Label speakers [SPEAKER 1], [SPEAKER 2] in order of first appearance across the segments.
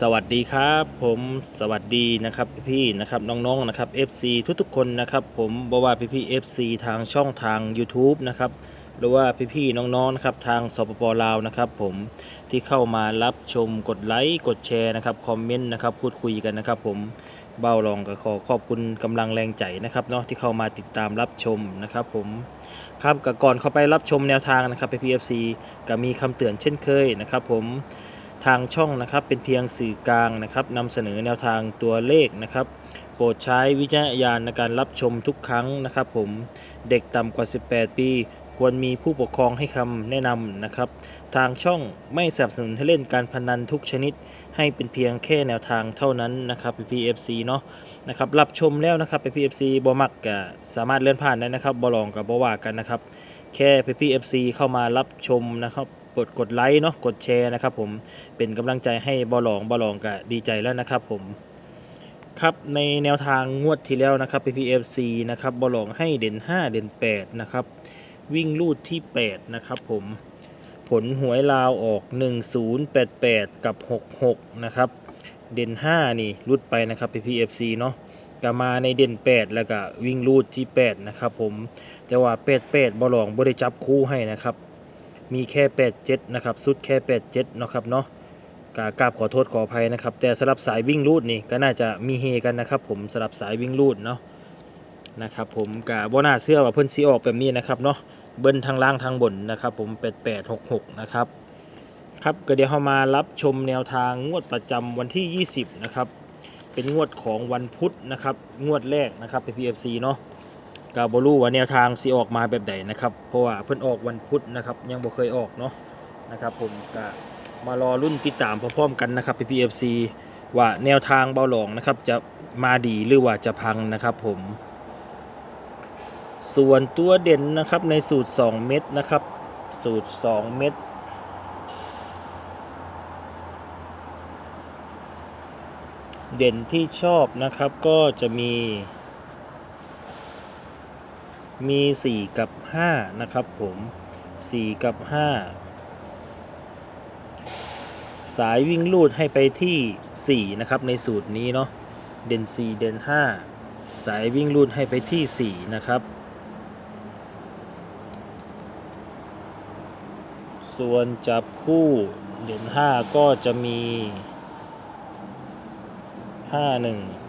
[SPEAKER 1] สวัสดีครับผมสวัสดีนะครับพี่ๆนะครับน้องๆนะครับ FC ทุกๆคนนะครับผมบอกว่าพี่ๆ FC ทางช่องทาง YouTube นะครับหรือว่าพี่ๆน้องๆนะครับทางสปปลาวนะครับผมที่เข้ามารับชมกดไลค์กดแชร์นะครับคอมเมนต์นะครับพูดคุยกันนะครับผมเบ้าลองก็ขอขอบคุณกำลังแรงใจนะครับเนาะที่เข้ามาติดตามรับชมนะครับผมครับก็ก่อนเข้าไปรับชมแนวทางนะครับพี่ FC ก็มีคำเตือนเช่นเคยนะครับผม ทางช่องนะครับเป็นเพียงสื่อกลางนะครับนำเสนอแนวทางตัวเลขนะครับ โปรดใช้วิจารณญาณในการรับชมทุกครั้งนะครับ ผมเด็กต่ำกว่า 18 ปี ควรมีผู้ปกครองให้คำแนะนำนะครับ ทางช่องไม่สนับสนุนให้เล่นการพนันทุกชนิด ให้เป็นเพียงแค่แนวทางเท่านั้นนะครับพีพีเอฟซีเนาะนะครับรับชมแล้วนะครับพีพีเอฟซีบอมักก็สามารถเลื่อนผ่านได้นะครับบอลองกับบอว่ากันนะครับ แค่พีพีเอฟซีเข้ามารับชมนะครับ กดกดไลค์เนาะกดแชร์นะครับผมเป็นกำลังใจให้บอลองบอลองก็ดีใจแล้วนะครับผมครับในแนวทางงวดที่แล้วนะครับ PPFC นะครับบอลองให้เด่น 5 เด่น 8 นะครับ วิ่งลูดที่ 8 นะครับผมผลหวยลาวออก 1088 กับ 66 นะครับ เด่น 5 นี่รุดไปนะครับ PPFC เนาะก็มาในเด่น 8 แล้วก็วิ่งลูดที่ 8 นะครับผมแต่ว่า 88บอลองบ่ได้จับคู่ให้นะครับ มีแค่87นะครับสุดแค่87เนาะครับเนาะกากราบขอโทษขออภัยนะครับ แต่สำหรับสายวิ่งลูดนี่ก็น่าจะมีเฮกันนะครับ ผมสำหรับสายวิ่งลูดเนาะนะครับผมกาบ่น่าเชื่อว่าเพิ่นสิออกแบบนี้นะครับเนาะเบิ้ลทางล่างทางบนนะครับผม8866นะครับครับก็เดี๋ยวเรามารับชมแนวทางงวดประจำวันที่ 20นะครับเป็นงวดของวันพุธนะครับงวดแรกนะครับเป็น PFC เนาะ ก็บ่รู้ว่าแนวทางสิออกมาแบบใดนะครับเพราะว่าเพิ่นออกวันพุธนะครับยังบ่เคยออกเนาะนะครับผมก็มารอรุ่นติดตามพร้อมๆกันนะครับ PPFC ว่าแนวทางเบาหลองนะครับจะมาดีหรือว่าจะพังนะครับผม ส่วนตัวเด่นนะครับในสูตร 2 เม็ดนะครับ สูตร 2 เม็ดเด่นที่ชอบนะครับก็จะมี มี 4 กับ 5 นะครับผม 4 กับ 5 สายวิ่งลูดให้ไปที่ 4 นะครับ ในสูตรนี้เนาะ เด่น 4 เด่น 5 สายวิ่งลูดให้ไปที่ 4 นะครับ ส่วนจับคู่เด่น 5 ก็จะมี 5 1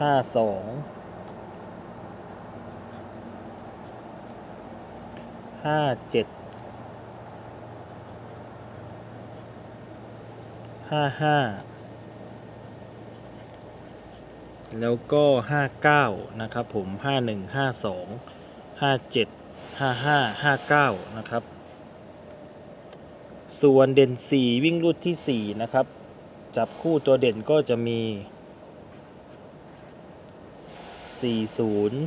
[SPEAKER 1] ห้าสองห้าเจ็ดห้าห้าแล้วก็ห้าเก้านะครับผมห้าหนึ่งห้าสองห้าเจ็ดห้าห้าห้าเก้านะครับ ส่วนเด่นสี่วิ่งรุดที่สี่นะครับ จับคู่ตัวเด่นก็จะมี สี่ศูนย์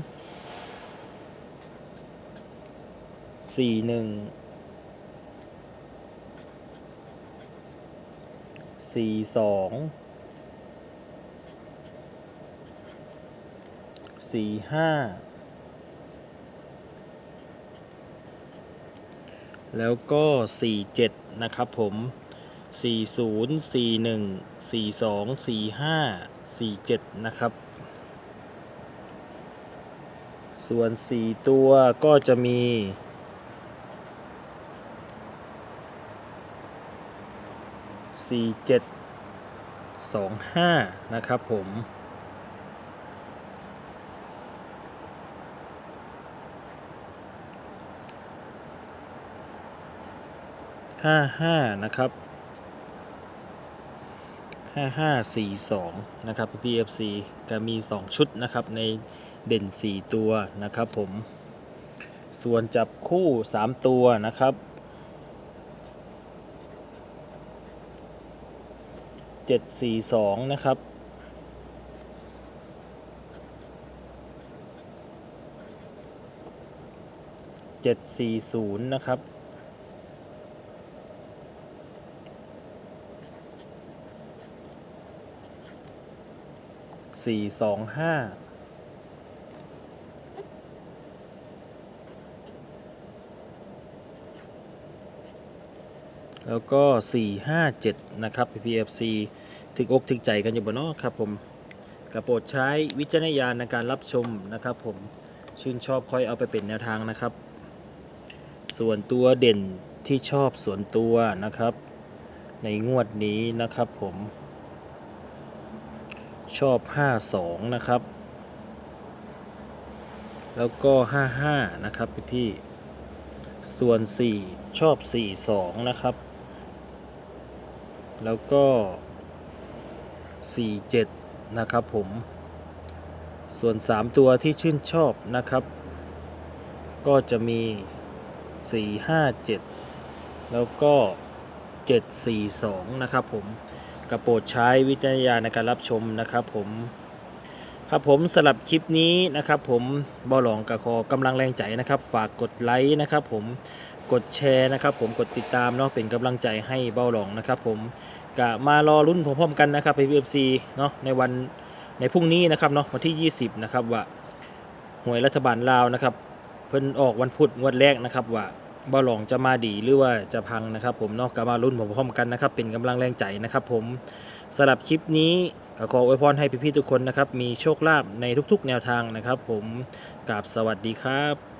[SPEAKER 1] สี่หนึ่งสี่สองสี่ห้าแล้วก็สี่เจ็ดนะครับผมสี่ศูนย์สี่หนึ่งสี่สองสี่ห้าสี่เจ็ดนะครับ ส่วน 4 ตัวก็จะมี 4 7 2 5 นะครับผม ห้าห้านะครับห้าห้าสี่สองนะครับ PFC ก็มี 2 ชุดนะครับ ใน เด่น 4 ตัวนะครับผม ส่วนจับคู่ 3 ตัวนะครับ 742 นะครับ740นย์นะครับ425 แล้วก็ 457 นะครับ PPFC ถึกอกถึกใจกันอยู่บนนอกครับผมกระโปรดใช้วิจารณญาณในการรับชมนะครับผมชื่นชอบค่อยเอาไปเป็นแนวทางนะครับ ส่วนตัวเด่นที่ชอบส่วนตัวนะครับ ในงวดนี้นะครับผมชอบ 52 นะครับ แล้วก็ 55 นะครับพี่พี่ๆส่วน 4 ชอบ 42 นะครับ แล้วก็ 47 นะครับผม ส่วน 3 ตัวที่ชื่นชอบนะครับ ก็จะมี 457 แล้วก็ 742 นะครับผมกระโปรดใช้วิจารณญาณในการรับชมนะครับผมครับผมสำหรับคลิปนี้นะครับผมบอหลองกระคอกำลังแรงใจนะครับ ฝากกดไลค์นะครับผม กดแชร์นะครับผมกดติดตามเนาะเป็นกำลังใจให้เบ้าหลองนะครับผมกะมารอรุ่นพร้อมๆกันนะครับ PPFC เนาะในวันในพรุ่งนี้นะครับเนาะวันที่ 20 นะครับว่าหวยรัฐบาลลาวนะครับเพิ่นออกวันพุธงวดแรกนะครับว่าเบาหลองจะมาดีหรือว่าจะพังนะครับ ผมเนาะกะมารุ่นพร้อมๆกันนะครับ เป็นกำลังแรงใจนะครับผมสำหรับคลิปนี้ก็ขออวยพรให้พี่ๆทุกคนนะครับ มีโชคลาภในทุกๆ แนวทางนะครับ ผมกราบสวัสดีครับ